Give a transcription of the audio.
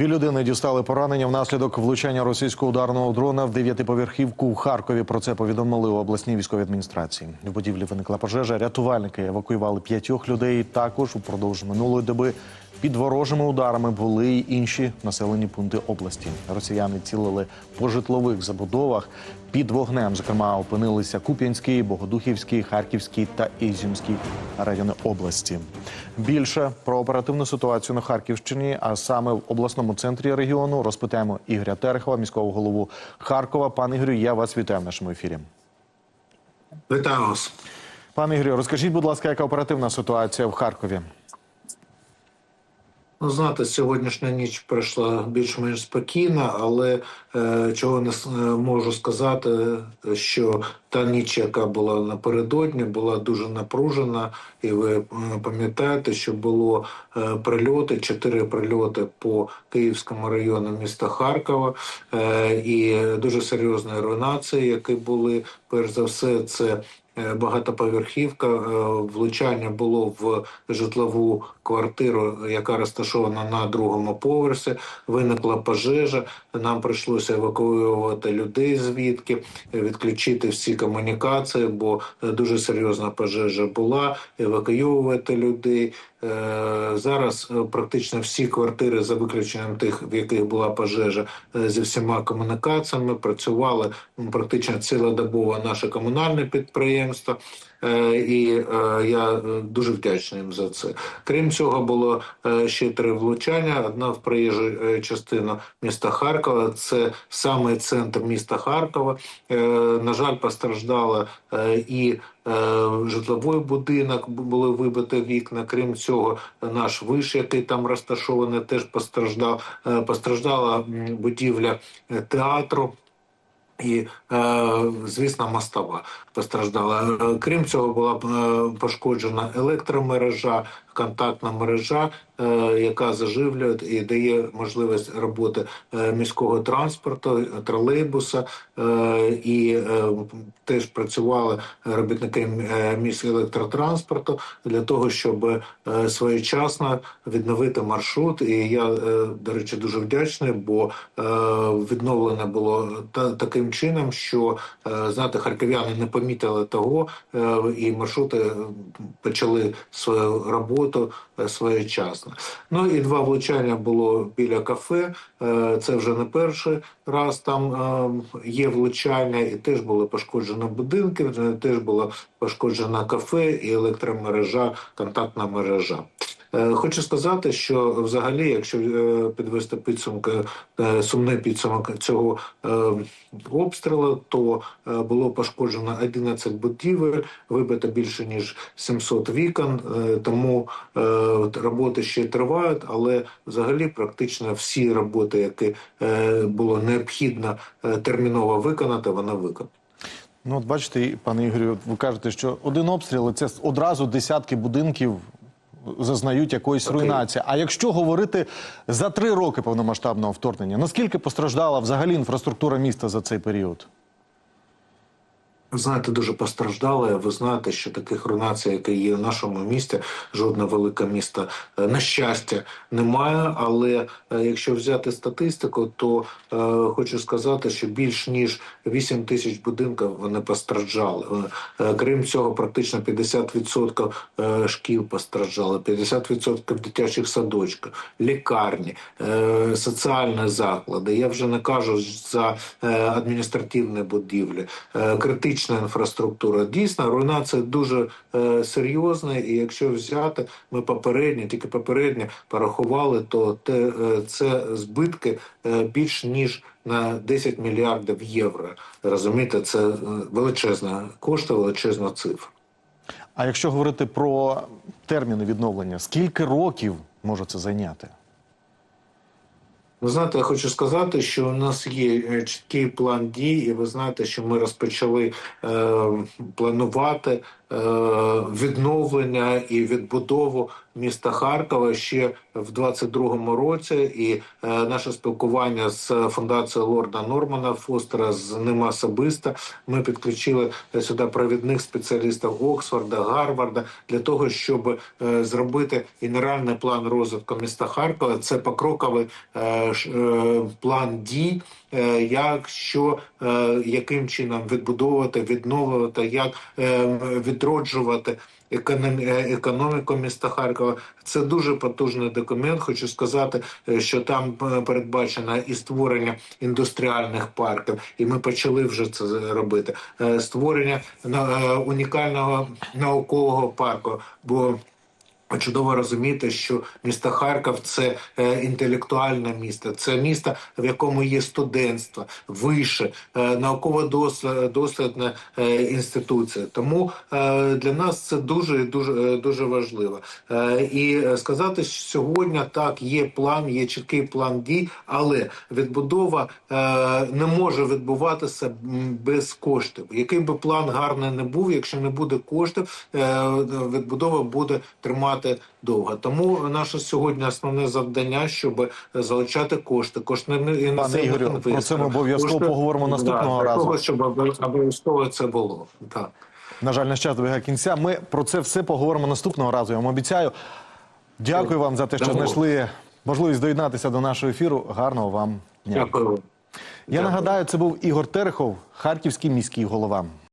Дві людини дістали поранення внаслідок влучання російського ударного дрона в дев'ятиповерхівку в Харкові. Про це повідомили у обласній військовій адміністрації. В будівлі виникла пожежа. Рятувальники евакуювали п'ятьох людей. Також упродовж минулої доби під ворожими ударами були й інші населені пункти області. Росіяни цілили по житлових забудовах. Під вогнем, зокрема, опинилися Куп'янський, Богодухівський, Харківський та Ізюмський райони області. Більше про оперативну ситуацію на Харківщині, а саме в обласному центрі регіону, розпитаємо Ігоря Терехова, міського голову Харкова. Пане Ігорю, я вас вітаю в нашому ефірі. Вітаю вас. Пане Ігорю, розкажіть, будь ласка, яка оперативна ситуація в Харкові? Ну, знаєте, сьогоднішня ніч пройшла більш-менш спокійно, але е, чого не е, можу сказати, що та ніч, яка була напередодні, була дуже напружена, і ви пам'ятаєте, що було е, прильоти, чотири прильоти по Київському району міста Харкова, е, і дуже серйозні руйнації, які були перш за все, це. Е, Багатоповерхівка е, влучання було в житлову квартиру, яка розташована на другому поверсі. Виникла пожежа. Нам прийшлося евакуювати людей звідки, відключити всі комунікації, бо е, дуже серйозна пожежа була. Евакуювати людей. Е, Зараз е, практично всі квартири, за виключенням тих, в яких була пожежа, е, зі всіма комунікаціями працювали практично цілодобово наше комунальне підприємство. І я дуже вдячний їм за це. Крім цього, було ще три влучання. Одна в проїжджу частину міста Харкова. Це саме центр міста Харкова. На жаль, постраждала і житловий будинок, були вибиті вікна. Крім цього, наш виш, який там розташований, теж постраждав. Е, Постраждала будівля е, театру. І, е, звісно, мостова постраждала. Е, Крім цього, була е, пошкоджена електромережа, контактна мережа, е, яка заживлює і дає можливість роботи е, міського транспорту, тролейбуса. Е, І е, теж працювали робітники е, міськелектротранспорту для того, щоб е, своєчасно відновити маршрут. І я, е, до речі, дуже вдячний, бо е, відновлене було та таким чином, що е, знаєте, харків'яни не помітили того, е, і маршрути е, почали свою роботу е, своєчасно. Ну і два влучання було біля кафе. Е, Це вже не перший раз там е, є влучання, і теж були пошкоджені будинки, е, теж було пошкоджено кафе і електромережа, контактна мережа. Е, Хочу сказати, що взагалі, якщо е, підвести підсумки, е, сумний підсумок цього обстрілу, то було пошкоджено 11 будівель, вибито більше ніж 700 вікон. Тому роботи ще тривають, але взагалі практично всі роботи, які було необхідно терміново виконати, вони виконані. Ну, от бачите, пане Ігорю, ви кажете, що один обстріл це одразу десятки будинків зазнають якоїсь okay. руйнації. А якщо говорити за три роки повномасштабного вторгнення, наскільки постраждала взагалі інфраструктура міста за цей період? Знаєте, дуже постраждали. Ви знаєте, що таких руйнацій, які є в нашому місті, жодне велике місто, е, на щастя, немає. Але е, якщо взяти статистику, то е, хочу сказати, що більш ніж 8 тисяч будинків вони постраждали. Е, крім цього, практично 50% е, шкіл постраждали, 50% дитячих садочків, лікарні, е, соціальні заклади. Я вже не кажу за адміністративні будівлі, е, критична інфраструктура. Дійсно, руйнація дуже е, серйозна. І якщо взяти, ми попередньо, тільки попередньо порахували, то те, е, це збитки е, більш ніж на 10 мільярдів євро. Розумієте, це е, величезна кошти, величезна цифра. А якщо говорити про терміни відновлення, скільки років може це зайняти? Ви знаєте, я хочу сказати, що у нас є е, чіткий план дій, і ви знаєте, що ми розпочали е, планувати відновлення і відбудову міста Харкова ще в 22-му році. І е, наше спілкування з фундацією Лорда Нормана Фостера з ним особисто. Ми підключили сюди провідних спеціалістів Оксфорда, Гарварда для того, щоб е, зробити генеральний план розвитку міста Харкова. Це покроковий е, е, план дій, е, як що е, яким чином відбудовувати, відновлювати, як е, відроджувати. е, Економіку міста Харкова це дуже потужний документ. Хочу сказати, е, що там е, передбачено і створення індустріальних парків, і ми почали вже це робити. Створення унікального наукового парку. Бо Чудово розуміти, що місто Харків це е, інтелектуальне місто, це місто, в якому є студентство, вище, е, науково дослідна е, інституція. Тому для нас це дуже дуже дуже важливо. І сказати, що сьогодні так є план, є чіткий план дій, але відбудова не може відбуватися без коштів. Який би план гарний не був, якщо не буде коштів, відбудова буде тримати довго. Тому наше сьогодні основне завдання, щоб залучати кошти, кошти не Пане Ігорю, про це ми обов'язково поговоримо наступного для разу. Того, щоб обов'язково це було так. На жаль, наш час добігає кінця. Ми про це все поговоримо наступного разу. Я вам обіцяю. Дякую вам за те, що Домовились. знайшли можливість доєднатися до нашого ефіру. Гарного вам дня. Дякую. Я нагадаю, це був Ігор Терехов, харківський міський голова.